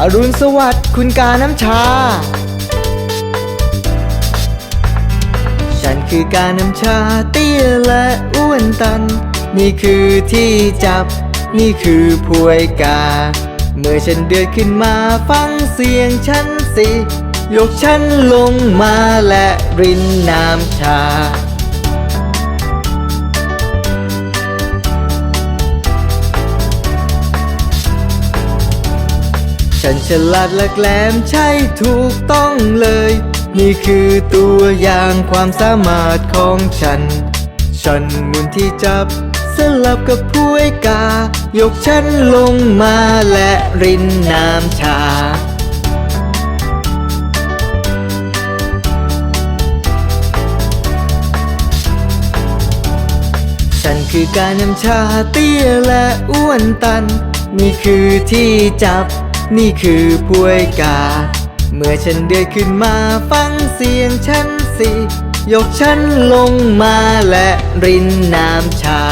อรุณสวัสดิ์คุณกาน้ำชา ฉันคือกาน้ำชาเตี้ยและอ้วนตัน นี่คือที่จับ นี่คือพวยกา เมื่อฉันเดือดขึ้นมาฟังเสียงฉันสิ ยกฉันลงมาและรินน้ำชา ฉันฉลาดและแกลมใช่ถูกต้องเลย นี่คือตัวอย่างความสามารถของฉัน ฉันมุนที่จับสลับกับผู้ไอกา ยกฉันลงมาและรินน้ำชาฉันคือการนำชาเตี้ยและอ้วนตัน นี่คือที่จับ นี่คือพวยกา เมื่อฉันเดือดขึ้นมาฟังเสียงฉันสิ ยกฉันลงมาและรินน้ำชา